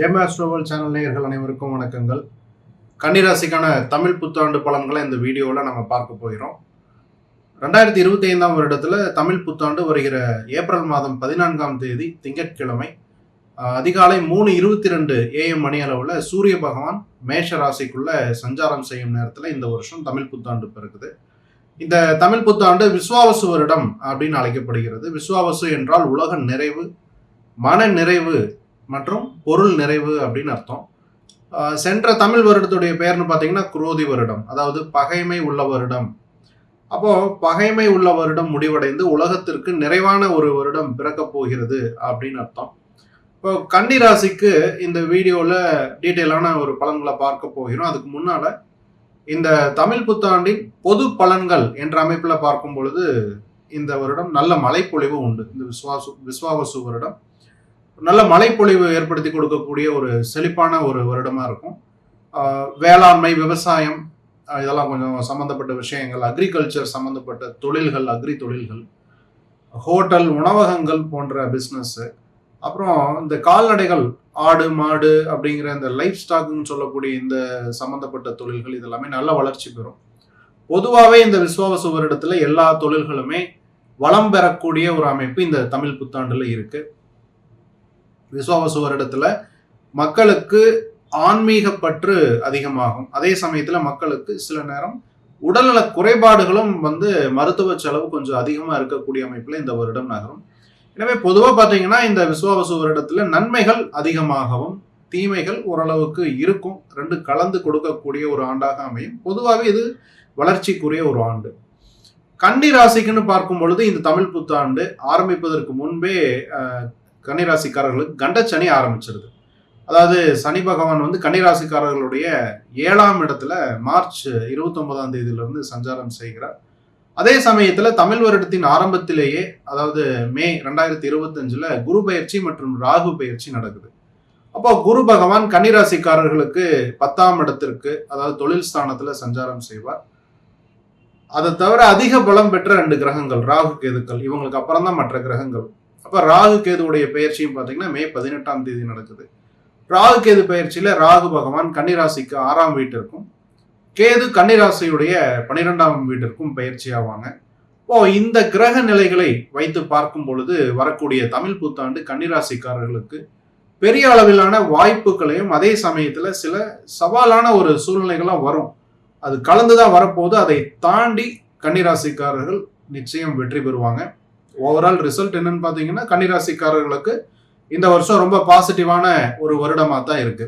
ஜெமாஸ்ட்ரோவல் channel நேயர்கள் அனைவருக்கும் வணக்கங்கள். கன்னிராசிக்கான தமிழ் புத்தாண்டு பலன்களை இந்த வீடியோவில் நம்ம பார்க்க போகிறோம். ரெண்டாயிரத்தி இருபத்தி ஐந்தாம் வருடத்தில் தமிழ் புத்தாண்டு வருகிற ஏப்ரல் மாதம் பதினான்காம் தேதி திங்கட்கிழமை அதிகாலை மூணு இருபத்தி ரெண்டு ஏஎம் மணி அளவில் சூரிய பகவான் மேஷ ராசிக்குள்ள சஞ்சாரம் செய்யும் நேரத்தில் இந்த வருஷம் தமிழ் புத்தாண்டு பிறகுது இந்த தமிழ் புத்தாண்டு விஸ்வாவசு வருடம் அப்படின்னு அழைக்கப்படுகிறது. விஸ்வாவசு என்றால் உலக நிறைவு மன நிறைவு மற்றும் பொருள் நிறைவு அப்படின்னு அர்த்தம். சென்ற தமிழ் வருடத்துடைய பெயர்னு பார்த்தீங்கன்னா குரோதி வருடம் அதாவது பகைமை உள்ள வருடம். அப்போ பகைமை உள்ள வருடம் முடிவடைந்து உலகத்திற்கு நிறைவான ஒரு வருடம் பிறக்கப் போகிறது அப்படின்னு அர்த்தம். இப்போ கன்னி ராசிக்கு இந்த வீடியோவில் டீட்டெயிலான ஒரு பலன்களை பார்க்க போகிறோம். அதுக்கு முன்னால் இந்த தமிழ் புத்தாண்டின் பொது பலன்கள் என்ற அமைப்பில் பார்க்கும் பொழுது இந்த வருடம் நல்ல மழைப்பொழிவு உண்டு. இந்த விஸ்வாசு விஸ்வாவசு வருடம். நல்ல மழைப்பொழிவு ஏற்படுத்தி கொடுக்கக்கூடிய ஒரு செழிப்பான ஒரு வருடமாக இருக்கும். வேளாண்மை விவசாயம் இதெல்லாம் கொஞ்சம் சம்மந்தப்பட்ட விஷயங்கள் அக்ரிகல்ச்சர் சம்மந்தப்பட்ட தொழில்கள் அக்ரி தொழில்கள் ஹோட்டல் உணவகங்கள் போன்ற பிஸ்னஸ்ஸு அப்புறம் இந்த கால்நடைகள் ஆடு மாடு அப்படிங்கிற இந்த லைஃப் ஸ்டாக்குன்னு சொல்லக்கூடிய இந்த சம்மந்தப்பட்ட தொழில்கள் இதெல்லாமே நல்ல வளர்ச்சி பெறும். பொதுவாகவே இந்த விஸ்வாவசு வருடத்தில் எல்லா தொழில்களுமே வளம் பெறக்கூடிய ஒரு அமைப்பு இந்த தமிழ் புத்தாண்டில் இருக்குது விஸ்வாவசு வருடத்துல மக்களுக்கு ஆன்மீக பற்று அதிகமாகும். அதே சமயத்துல மக்களுக்கு சில நேரம் உடல்நல குறைபாடுகளும் வந்து மருத்துவ செலவு கொஞ்சம் அதிகமா இருக்கக்கூடிய அமைப்புல இந்த வருடம் நகரும். எனவே பொதுவா பாத்தீங்கன்னா இந்த விஸ்வாவசு வருடத்துல நன்மைகள் அதிகமாகவும் தீமைகள் ஓரளவுக்கு இருக்கும். ரெண்டு கலந்து கொடுக்கக்கூடிய ஒரு ஆண்டாக அமையும். பொதுவாகவே இது வளர்ச்சிக்குரிய ஒரு ஆண்டு. கன்னி ராசிக்குன்னு பார்க்கும் பொழுது இந்த தமிழ் புத்தாண்டு ஆரம்பிப்பதற்கு முன்பே கன்னிராசிக்காரர்களுக்கு கண்டச்சனி ஆரம்பிச்சிருது. அதாவது சனி பகவான் வந்து கன்னிராசிக்காரர்களுடைய ஏழாம் இடத்துல மார்ச் இருபத்தொன்பதாம் தேதியிலிருந்து சஞ்சாரம் செய்கிறார். அதே சமயத்தில் தமிழ் வருடத்தின் ஆரம்பத்திலேயே அதாவது மே ரெண்டாயிரத்தி இருபத்தஞ்சில் குரு பயிற்சி மற்றும் ராகு பயிற்சி நடக்குது. அப்போ குரு பகவான் கன்னிராசிக்காரர்களுக்கு பத்தாம் இடத்திற்கு அதாவது தொழில் ஸ்தானத்தில் சஞ்சாரம் செய்வார். அதை தவிர அதிக பலம் பெற்ற ரெண்டு கிரகங்கள் ராகு கேதுக்கள் இவங்களுக்கு அப்புறம் தான் மற்ற கிரகங்கள். அப்போ ராகு கேதுவுடைய பயிற்சியும் பார்த்தீங்கன்னா மே பதினெட்டாம் தேதி நடக்குது. ராகு கேது பயிற்சியில் ராகு பகவான் கன்னிராசிக்கு ஆறாம் வீட்டிற்கும் கேது கன்னிராசியுடைய பன்னிரெண்டாம் வீட்டிற்கும் பயிற்சி ஆவாங்க. இப்போ இந்த கிரக நிலைகளை வைத்து பார்க்கும் பொழுது வரக்கூடிய தமிழ் புத்தாண்டு கன்னிராசிக்காரர்களுக்கு பெரிய அளவிலான வாய்ப்புகளையும் அதே சமயத்தில் சில சவாலான ஒரு சூழ்நிலைகளும் வரும். அது கலந்து தான் வரப்போது அதை தாண்டி கன்னிராசிக்காரர்கள் நிச்சயம் வெற்றி பெறுவாங்க. ஓவரால் ரிசல்ட் என்னன்னு பார்த்தீங்கன்னா கன்னிராசிக்காரர்களுக்கு இந்த வருஷம் ரொம்ப பாசிட்டிவான ஒரு வருடமாக தான் இருக்கு.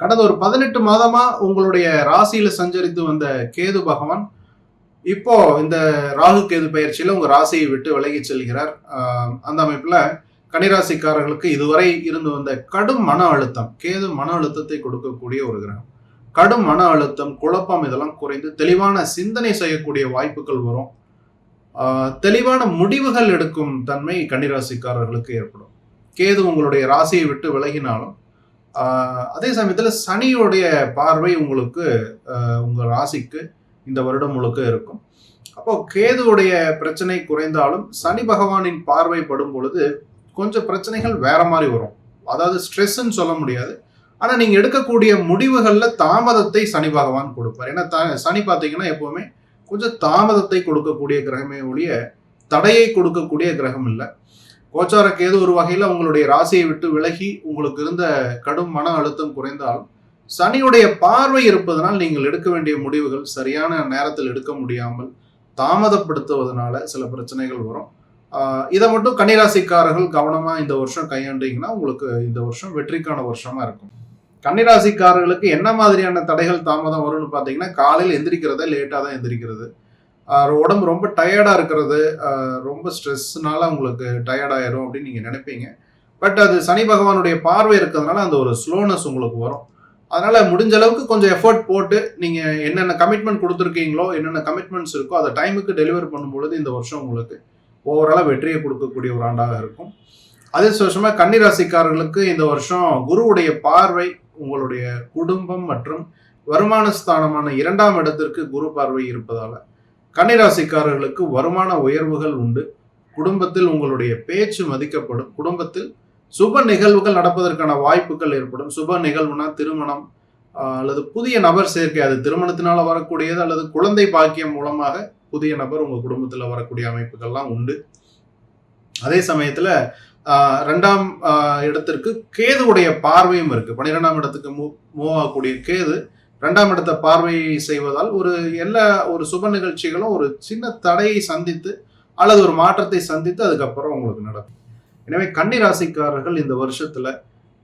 கடந்த ஒரு பதினெட்டு மாதமா உங்களுடைய ராசியில சஞ்சரித்து வந்த கேது பகவான் இப்போ இந்த ராகு கேது பயிற்சியில உங்க ராசியை விட்டு விலகி செல்கிறார். அந்த அமைப்புல கன்னிராசிக்காரர்களுக்கு இதுவரை இருந்து வந்த கடும் மன அழுத்தம் கேது மன அழுத்தத்தை கொடுக்கக்கூடிய ஒரு கிரகம். கடும் மன அழுத்தம் குழப்பம் இதெல்லாம் குறைந்து தெளிவான சிந்தனை செய்யக்கூடிய வாய்ப்புகள் வரும். தெளிவான முடிவுகள் எடுக்கும் தன்மை கன்னிராசிக்காரர்களுக்கு ஏற்படும். கேது உங்களுடைய ராசியை விட்டு விலகினாலும் அதே சமயத்தில் சனியுடைய பார்வை உங்களுக்கு உங்கள் ராசிக்கு இந்த வருடம் முழுக்க இருக்கும். அப்போ கேதுவுடைய பிரச்சனை குறைந்தாலும் சனி பகவானின் பார்வை படும் பொழுது கொஞ்சம் பிரச்சனைகள் வேற மாதிரி வரும். அதாவது ஸ்ட்ரெஸ்ன்னு சொல்ல முடியாது. ஆனால் நீங்கள் எடுக்கக்கூடிய முடிவுகளில் தாமதத்தை சனி பகவான் கொடுப்பார். ஏன்னா த- சனி பார்த்தீங்கன்னா எப்போவுமே கொஞ்சம் தாமதத்தை கொடுக்கக்கூடிய கிரகமே ஒழிய தடையை கொடுக்கக்கூடிய கிரகம் இல்லை. கோச்சாரக்கு ஒரு வகையில் உங்களுடைய ராசியை விட்டு விலகி உங்களுக்கு இருந்த கடும் மன அழுத்தம் குறைந்தாலும் சனியுடைய பார்வை இருப்பதனால் நீங்கள் எடுக்க வேண்டிய முடிவுகள் சரியான நேரத்தில் எடுக்க முடியாமல் தாமதப்படுத்துவதனால சில பிரச்சனைகள் வரும். இதை மட்டும் கன்னிராசிக்காரர்கள் கவனமாக இந்த வருஷம் கையாண்டிங்கன்னா உங்களுக்கு இந்த வருஷம் வெற்றிக்கான வருஷமாக இருக்கும். கன்னிராசிக்காரர்களுக்கு என்ன மாதிரியான தடைகள் தாமதம் வரும்னு பார்த்தீங்கன்னா காலையில் எந்திரிக்கிறத லேட்டாக தான் எந்திரிக்கிறது. உடம்பு ரொம்ப டயர்டாக இருக்கிறது. ரொம்ப ஸ்ட்ரெஸ்னால உங்களுக்கு டயர்டாயிரும் அப்படின்னு நீங்கள் நினைப்பீங்க. பட் அது சனி பகவானுடைய பார்வை இருக்கிறதுனால அந்த ஒரு ஸ்லோனஸ் உங்களுக்கு வரும். அதனால் முடிஞ்ச அளவுக்கு கொஞ்சம் எஃபர்ட் போட்டு நீங்கள் என்னென்ன கமிட்மெண்ட் கொடுத்துருக்கீங்களோ என்னென்ன கமிட்மெண்ட்ஸ் இருக்கோ அதை டைமுக்கு டெலிவர் பண்ணும்பொழுது இந்த வருஷம் உங்களுக்கு ஓவராலாக வெற்றியை கொடுக்கக்கூடிய ஒரு ஆண்டாக இருக்கும். அதே சோஷமாக கன்னிராசிக்காரர்களுக்கு இந்த வருஷம் குருவுடைய பார்வை உங்களுடைய குடும்பம் மற்றும் வருமான ஸ்தானமான இரண்டாம் இடத்திற்கு குரு பார்வை இருப்பதால் கன்னிராசிக்காரர்களுக்கு வருமான உயர்வுகள் உண்டு. குடும்பத்தில் உங்களுடைய பேச்சு மதிக்கப்படும். குடும்பத்தில் சுப நிகழ்வுகள் நடப்பதற்கான வாய்ப்புகள் ஏற்படும். சுப நிகழ்வுனா திருமணம் அல்லது புதிய நபர் சேர்க்கை அது திருமணத்தினால வரக்கூடியது அல்லது குழந்தை பாக்கியம் மூலமாக புதிய நபர் உங்கள் குடும்பத்தில் வரக்கூடிய அமைப்புகள்லாம் உண்டு. அதே சமயத்தில் ரெண்டாம் இடத்திற்கு கேதுவுடைய பார்வையும் இருக்கு. பன்னிரெண்டாம் இடத்துக்கு மூவ் ஆகக்கூடிய கேது ரெண்டாம் இடத்தை பார்வை செய்வதால் ஒரு எல்லா ஒரு சுப நிகழ்ச்சிகளும் ஒரு சின்ன தடையை சந்தித்து அல்லது ஒரு மாற்றத்தை சந்தித்து அதுக்கப்புறம் உங்களுக்கு நடக்கும். எனவே கன்னி ராசிக்காரர்கள் இந்த வருஷத்துல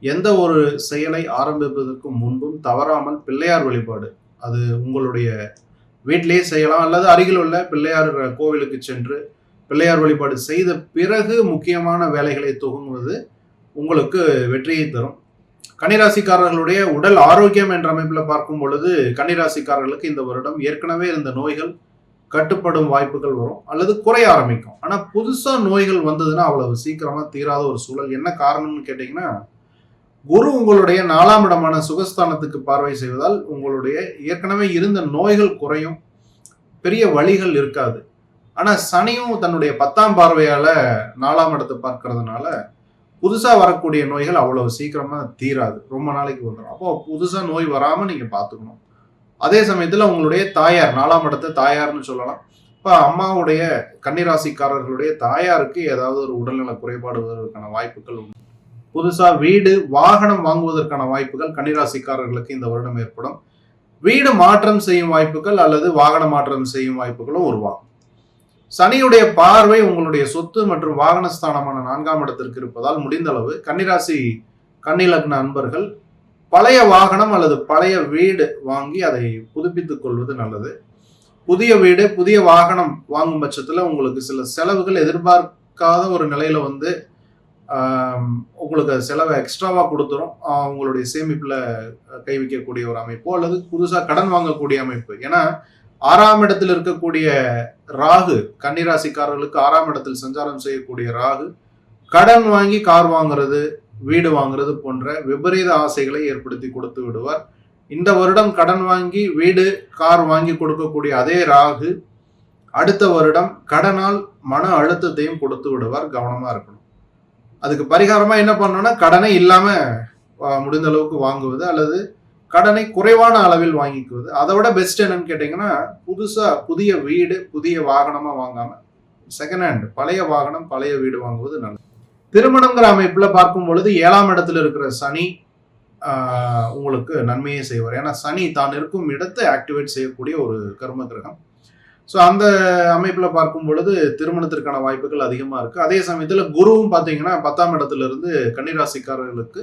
எந்த ஒரு செயலை ஆரம்பிப்பதற்கு முன்பும் தவறாமல் பிள்ளையார் வழிபாடு அது உங்களுடைய வீட்டிலேயே செய்யலாம். அல்லது அருகில் உள்ள பிள்ளையார் கோவிலுக்கு சென்று பிள்ளையார் வழிபாடு செய்த பிறகு முக்கியமான வேலைகளை துவங்குவது உங்களுக்கு வெற்றியை தரும். கன்னிராசிக்காரர்களுடைய உடல் ஆரோக்கியம் என்ற அமைப்பில் பார்க்கும் பொழுது கன்னிராசிக்காரர்களுக்கு இந்த வருடம் ஏற்கனவே இருந்த நோய்கள் கட்டுப்படும் வாய்ப்புகள் வரும் அல்லது குறைய ஆரம்பிக்கும். ஆனால் புதுசாக நோய்கள் வந்ததுன்னா அவ்வளவு சீக்கிரமாக தீராத ஒரு சூழல். என்ன காரணம்னு கேட்டிங்கன்னா குரு உங்களுடைய நாலாம் இடமான சுகஸ்தானத்துக்கு பார்வை செய்வதால் உங்களுடைய ஏற்கனவே இருந்த நோய்கள் குறையும் பெரிய வழிகள் இருக்காது. ஆனா சனியும் தன்னுடைய பத்தாம் பார்வையால நாலாம் இடத்தை பார்க்கறதுனால புதுசா வரக்கூடிய நோய்கள் அவ்வளவு சீக்கிரமா தீராது. ரொம்ப நாளைக்கு வந்துடும் அப்போ புதுசா நோய் வராம நீங்க பாத்துக்கணும் அதே சமயத்துல உங்களுடைய தாயார் நாலாம் இடத்தை தாயார்னு சொல்லலாம். இப்ப அம்மாவுடைய கன்னிராசிக்காரர்களுடைய தாயாருக்கு ஏதாவது ஒரு உடல்நல குறைபாடு வருவதற்கான வாய்ப்புகள் உண்டு. புதுசா வீடு வாகனம் வாங்குவதற்கான வாய்ப்புகள் கன்னிராசிக்காரர்களுக்கு இந்த வருடம் ஏற்படும். வீடு மாற்றம் செய்யும் வாய்ப்புகள் அல்லது வாகன மாற்றம் செய்யும் வாய்ப்புகளும் உருவாகும். சனியுடைய பார்வை உங்களுடைய சொத்து மற்றும் வாகனஸ்தானமான நான்காம் இடத்திற்கு இருப்பதால் முடிந்த அளவு கன்னிராசி கன்னிலக்ன அன்பர்கள் பழைய வாகனம் அல்லது பழைய வீடு வாங்கி அதை புதுப்பித்துக் கொள்வது நல்லது. புதிய வீடு புதிய வாகனம் வாங்கும் பட்சத்தில் உங்களுக்கு சில செலவுகள் எதிர்பார்க்காத ஒரு நிலையில வந்து உங்களுக்கு செலவை எக்ஸ்ட்ராவாக கொடுத்துரும். உங்களுடைய சேமிப்பில் கை வைக்கக்கூடிய ஒரு அமைப்போ அல்லது புதுசாக கடன் வாங்கக்கூடிய அமைப்பு. ஏன்னா ஆறாம் இடத்தில் இருக்கக்கூடிய ராகு கன்னிராசிக்காரர்களுக்கு ஆறாம் இடத்தில் சஞ்சாரம் செய்யக்கூடிய ராகு கடன் வாங்கி கார் வாங்குறது வீடு வாங்குறது போன்ற விபரீத ஆசைகளை ஏற்படுத்தி கொடுத்து விடுவார். இந்த வருடம் கடன் வாங்கி வீடு கார் வாங்கி கொடுக்கக்கூடிய அதே ராகு அடுத்த வருடம் கடனால் மன அழுத்தத்தையும் கொடுத்து விடுவார் கவனமாக இருக்கணும். அதுக்கு பரிகாரமாக என்ன பண்ணணும்னா கடனை இல்லாமல் முடிந்த அளவுக்கு வாங்குவது அல்லது கடனை குறைவான அளவில் வாங்கிக்குவது. அதை விட பெஸ்ட் என்னன்னு கேட்டிங்கன்னா புதுசாக புதிய வீடு புதிய வாகனமாக வாங்காம செகண்ட் ஹேண்ட் பழைய வாகனம் பழைய வீடு வாங்குவது நல்லது. திருமணங்கிற அமைப்பில் பார்க்கும் பொழுது ஏழாம் இடத்துல இருக்கிற சனி உங்களுக்கு நன்மையே செய்வார். ஏன்னா சனி தான் இருக்கும் இடத்தை ஆக்டிவேட் செய்யக்கூடிய ஒரு கர்ம கிரகம். ஸோ அந்த அமைப்பில் பார்க்கும் பொழுது திருமணத்திற்கான வாய்ப்புகள் அதிகமாக இருக்குது அதே சமயத்தில் குருவும் பார்த்தீங்கன்னா பத்தாம் இடத்துல இருந்து கன்னிராசிக்காரர்களுக்கு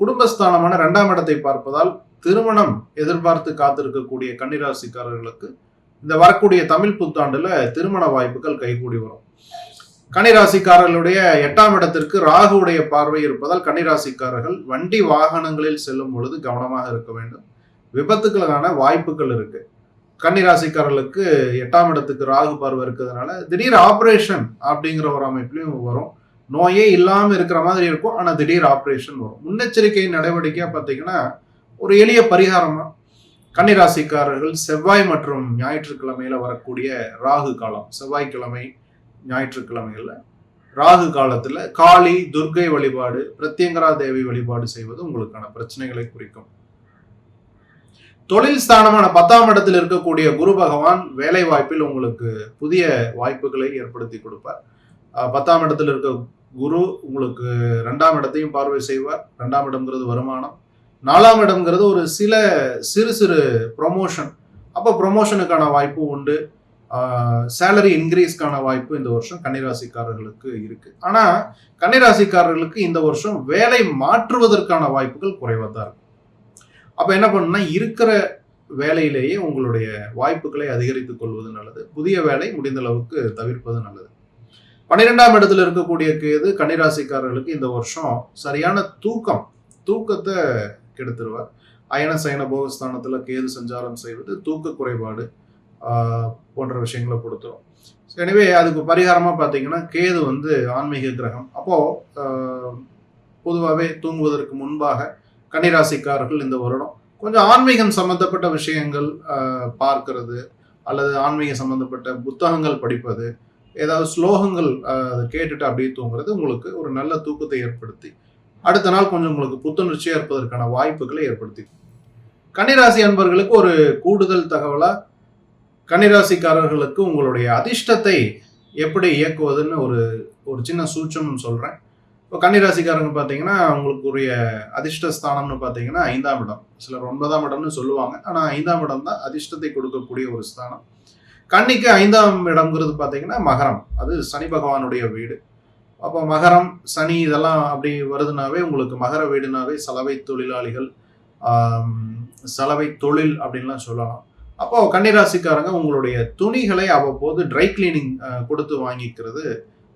குடும்பஸ்தானமான ரெண்டாம் இடத்தை பார்ப்பதால் திருமணம் எதிர்பார்த்து காத்திருக்கக்கூடிய கன்னிராசிக்காரர்களுக்கு இந்த வரக்கூடிய தமிழ் புத்தாண்டுல திருமண வாய்ப்புகள் கைகூடி வரும். கன்னிராசிக்காரர்களுடைய எட்டாம் இடத்திற்கு ராகுவுடைய பார்வை இருப்பதால் கன்னிராசிக்காரர்கள் வண்டி வாகனங்களில் செல்லும் பொழுது கவனமாக இருக்க வேண்டும். விபத்துக்களுக்கான வாய்ப்புகள் இருக்கு. கன்னிராசிக்காரர்களுக்கு எட்டாம் இடத்துக்கு ராகு பார்வை இருக்கிறதுனால திடீர் ஆப்ரேஷன் அப்படிங்கிற ஒரு அமைப்புலையும் வரும். நோயே இல்லாமல் இருக்கிற மாதிரி இருக்கும். ஆனால் திடீர் ஆப்ரேஷன் வரும். முன்னெச்சரிக்கை நடவடிக்கையாக பார்த்தீங்கன்னா ஒரு எளிய பரிகாரமா? கன்னிராசிக்காரர்கள் செவ்வாய் மற்றும் ஞாயிற்றுக்கிழமையில வரக்கூடிய ராகு காலம். செவ்வாய்க்கிழமை ஞாயிற்றுக்கிழமையில ராகு காலத்துல காளி துர்க்கை வழிபாடு பிரத்யங்கரா தேவி வழிபாடு செய்வது உங்களுக்கான பிரச்சனைகளை குறிக்கும். தொழில் ஸ்தானமான பத்தாம் இடத்தில் இருக்கக்கூடிய குரு பகவான் வேலை வாய்ப்பில் உங்களுக்கு புதிய வாய்ப்புகளை ஏற்படுத்தி கொடுப்பார். பத்தாம் இடத்தில் இருக்க குரு உங்களுக்கு ரெண்டாம் இடத்தையும் பார்வை செய்வார். ரெண்டாம் இடம்ங்கிறது வருமானம். நாலாம் இடம்ங்கிறது ஒரு சில சிறு சிறு ப்ரொமோஷன் அப்போ ப்ரொமோஷனுக்கான வாய்ப்பு உண்டு. சேலரி இன்க்ரீஸ்க்கான வாய்ப்பு இந்த வருஷம் கன்னிராசிக்காரர்களுக்கு இருக்கு. ஆனால் கன்னிராசிக்காரர்களுக்கு இந்த வருஷம் வேலை மாற்றுவதற்கான வாய்ப்புகள் குறைவாக தான் இருக்கும் அப்போ என்ன பண்ணணும்னா இருக்கிற வேலையிலேயே உங்களுடைய வாய்ப்புகளை அதிகரித்துக் கொள்வது நல்லது. புதிய வேலை முடிந்த அளவுக்கு தவிர்ப்பது நல்லது. பன்னிரெண்டாம் இடத்துல இருக்கக்கூடிய கேது கன்னிராசிக்காரர்களுக்கு இந்த வருஷம் சரியான தூக்கம். தூக்கத்தை கெடுத்துருவார். அயன சயன போகஸ்தானத்தில் கேது சஞ்சாரம் செய்வது தூக்க குறைபாடு போன்ற விஷயங்களை கொடுத்துரும் எனவே அதுக்கு பரிகாரமாக பார்த்தீங்கன்னா கேது வந்து ஆன்மீக கிரகம். அப்போது பொதுவாகவே தூங்குவதற்கு முன்பாக கன்னிராசிக்காரர்கள் இந்த வருடம் கொஞ்சம் ஆன்மீகம் சம்பந்தப்பட்ட விஷயங்கள் பார்க்கறது அல்லது ஆன்மீக சம்பந்தப்பட்ட புத்தகங்கள் படிப்பது ஏதாவது ஸ்லோகங்கள் அதை கேட்டுட்டு அப்படியே தூங்குறது உங்களுக்கு ஒரு நல்ல தூக்கத்தை ஏற்படுத்தி அடுத்த நாள் கொஞ்சம் உங்களுக்கு புத்துணர்ச்சியாக இருப்பதற்கான வாய்ப்புகளை ஏற்படுத்தி கன்னிராசி அன்பர்களுக்கு ஒரு கூடுதல் தகவலா கன்னிராசிக்காரர்களுக்கு உங்களுடைய அதிர்ஷ்டத்தை எப்படி இயக்குவதுன்னு ஒரு ஒரு சின்ன சூச்சம்னு சொல்றேன். இப்போ கன்னிராசிக்காரங்க பார்த்தீங்கன்னா உங்களுக்குரிய அதிர்ஷ்ட ஸ்தானம்னு பார்த்தீங்கன்னா ஐந்தாம் இடம். சிலர் ஒன்பதாம் இடம்னு சொல்லுவாங்க. ஆனால் ஐந்தாம் இடம் தான் அதிர்ஷ்டத்தை கொடுக்கக்கூடிய ஒரு ஸ்தானம். கன்னிக்கு ஐந்தாம் இடம்ங்கிறது பார்த்தீங்கன்னா மகரம். அது சனி பகவானுடைய வீடு. அப்போ மகரம் சனி இதெல்லாம் அப்படி வருதுனாவே உங்களுக்கு மகர வீடுனாவே சலவை தொழிலாளிகள் சலவை தொழில் அப்படின்லாம் சொல்லலாம். அப்போ கன்னிராசிக்காரங்க உங்களுடைய துணிகளை அவ்வப்போது ட்ரை கிளீனிங் கொடுத்து வாங்கிக்கிறது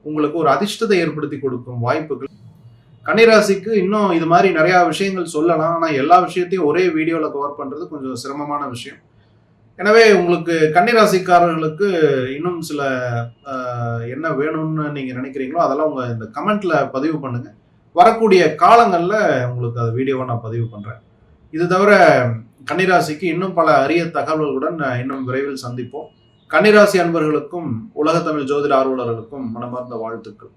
உங்களுக்கு ஒரு அதிர்ஷ்டத்தை ஏற்படுத்தி கொடுக்கும் வாய்ப்புகள். கன்னிராசிக்கு இன்னும் இது மாதிரி நிறையா விஷயங்கள் சொல்லலாம். ஆனால் எல்லா விஷயத்தையும் ஒரே வீடியோவில் கவர் பண்ணுறது கொஞ்சம் சிரமமான விஷயம். எனவே உங்களுக்கு கன்னிராசிக்காரர்களுக்கு இன்னும் சில என்ன வேணும்னு நீங்கள் நினைக்கிறீங்களோ அதெல்லாம் உங்கள் இந்த கமெண்ட்ல பதிவு பண்ணுங்கள் வரக்கூடிய காலங்களில் உங்களுக்கு அது வீடியோவை நான் பதிவு பண்ணுறேன் இது தவிர கன்னிராசிக்கு இன்னும் பல அரிய தகவல்களுடன் இன்னும் விரைவில் சந்திப்போம். கன்னிராசி அன்பர்களுக்கும் உலகத்தமிழ் ஜோதிட ஆர்வலர்களுக்கும் மனமார்ந்த வாழ்த்துக்கள்.